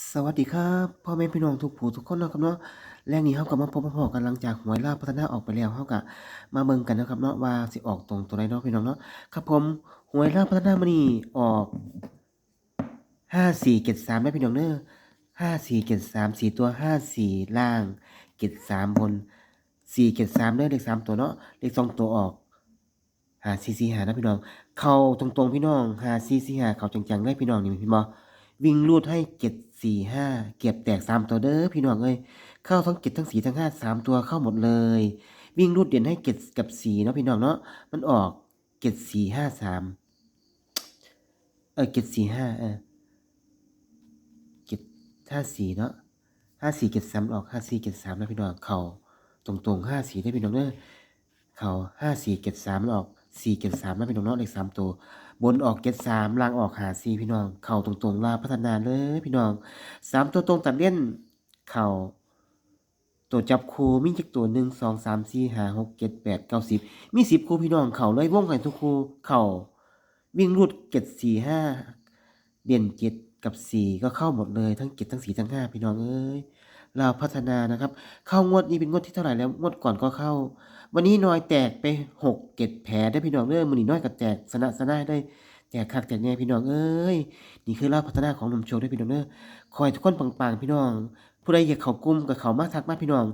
สวัสดีครับพ่อแม่พี่น้องทุกผู้ทุกคนนะครับเนาะแรงนี้เฮาก็มาพบมาพอกันหลังจากหวยลาวพัฒนาออกไปแล้วเฮาก็มาเบิ่งกันนะครับเนาะว่าสิออกตรงตัวใดเนาะพี่น้องเนาะครับผมหวยลาวพัฒนามื้อนี้ออก5473นะพี่น้องเด้อ5473สี่ตัว54ล่าง73บน473เจ็ดสามเนอเลขสามตัวเนาะเลขสองตัวออก5445นะพี่น้อง เข้าตรงๆพี่น้อง5445เข้าจังๆเลยพี่น้องนี่พี่บ่ วิ่งรูดให้เจ็ดสี่ห้าเก็บแตกสามตัวเด้อพี่น้องเอ้ยเข้าทั้งเจ็ดทั้งสี่ทั้งห้าสามตัวเข้าหมดเลย วิ่งรูดเด่นให้เจ็ดกับสี่เนาะพี่น้องเนาะมันออกเจ็ดสี่ห้าสามเออเจ็ดสี่ห้าเออเจ็ดห้าสี่เนาะห้าสี่เจ็ดสามออกห้าสี่เจ็ดสามนะพี่น้องเข่าตรงตรงห้าสี่ได้พี่น้องเด้อเข่าห้าสี่เจ็ดสามออก สี่เจ็ดสามนะพี่น้องเนาะเลขสามตัว บนออกเจ็ดสามล่างออกหาซีพี่น้อง เข่าตรงๆลาพัฒนาเลยพี่น้องสามตัวตรงตัดเล่นเข่าตัวจับคูมีจักตัวหนึ่งสองสามสี่ห้าหกเจ็ดแปดเก้าสิบมีสิบคูพี่น้องเข่าเลยวงกันทุกคูเข่าวิ่งรูดเจ็ดสี่ห้าเด่นเจ็ดกับสี่ก็เข้าหมดเลยทั้งเจ็ดทั้งสี่ทั้งห้าพี่น้องเอ้ย ลาวพัฒนานะครับ เข้างวดนี้เป็นงวดที่เท่าไหร่แล้วงวดก่อนก็เข้า วันนี้น้อยแตกไปหกเจ็ดแผลได้พี่น้องเด้อมือนี้น้อยก็แตกสนะสนะได้แตกคักแตกแน่พี่น้องเอ้ยนี่คือลาภพัฒนาของหนุ่มโชคได้พี่น้องเด้อคอยทุกคนปังๆพี่น้องผู้ใดอยากเขากลุ่มก็เขามากทักมาพี่น้อง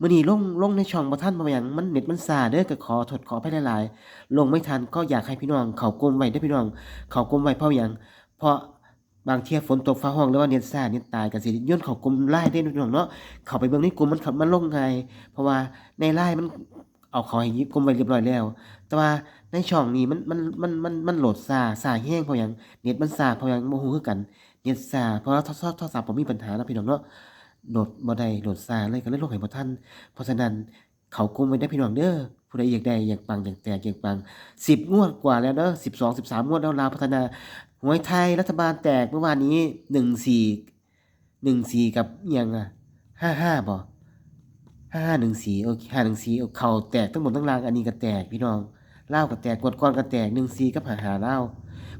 มื้อนี้ลงลงในช่องบ่ทันบ่หยังมันเน็ตมันซาเด้อก็ขอโทษขออภัยหลายๆ ลงไม่ทันก็อยากให้พี่น้องเขากลุ่มไว้เด้พี่น้อง เขากลุ่มไว้เพราะหยังเพราะ บางเที่ยฝนตกฟ้าร้องหรือว่าเน็ตซ่าเน็ตตายก็สิย่นเขากลุ่มไลน์ได้พี่น้องเนาะเขาไปเบิ่งในกลุ่มมันขับมันลงไง เพราะว่าในไลน์มันเอาเขาให้ยิบกลมไว้เรียบร้อยแล้ว แต่ว่าในช่องนี้มันมันมันมันมันโหลดช้าช้าแรงเพราะยังเน็ตมันช้าเพราะยังบ่ฮู้คือกัน เน็ตช้าเพราะว่าทรศัพท์โทรศัพท์ผมมีปัญหาเนาะพี่น้องเนาะโหลดบ่ได้โหลดช้าเลยก็เลยลงให้บ่ทันเพราะฉะนั้นเขากลุ่มไว้เด้พี่น้องเด้อผู้ใดอยากได้อยากปังอยากแตกอยากปัง10งวดกว่าแล้วเด้อ12 13งวดแล้วลาวพัฒนาหวยไทยรัฐบาลแตกเมื่อวานนี้14 14กับยังอะ55บ่ห้าหนึ่งสี่โอเคห้าหนึ่งสี่เข่าแตกทั้งหมดทั้งรางอันนี้ก็แตกพี่น้องเล่าก็แตกกดก้อนก็แตกหนึ่งสี่กับหาหาเล่า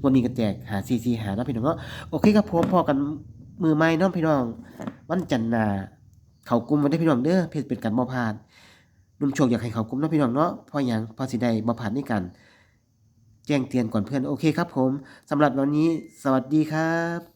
วันนี้ก็แตกหาสี่สี่หาเนาะพี่น้องเนาะโอเคครับผมพอกันมือไม้เนาะพี่น้องวันจันทร์นาเขากลุ่มมาได้พี่น้องเด้อเพื่อเป็นการบ่ผ่าน นุ่มโชคอยากให้เขากลุ่มเนาะพี่น้องเนาะพออย่างพอสิได้บ่ผ่านนี่กัน แจ้งเตือนก่อนเพื่อนโอเคครับผมสำหรับวันนี้ สวัสดีครับ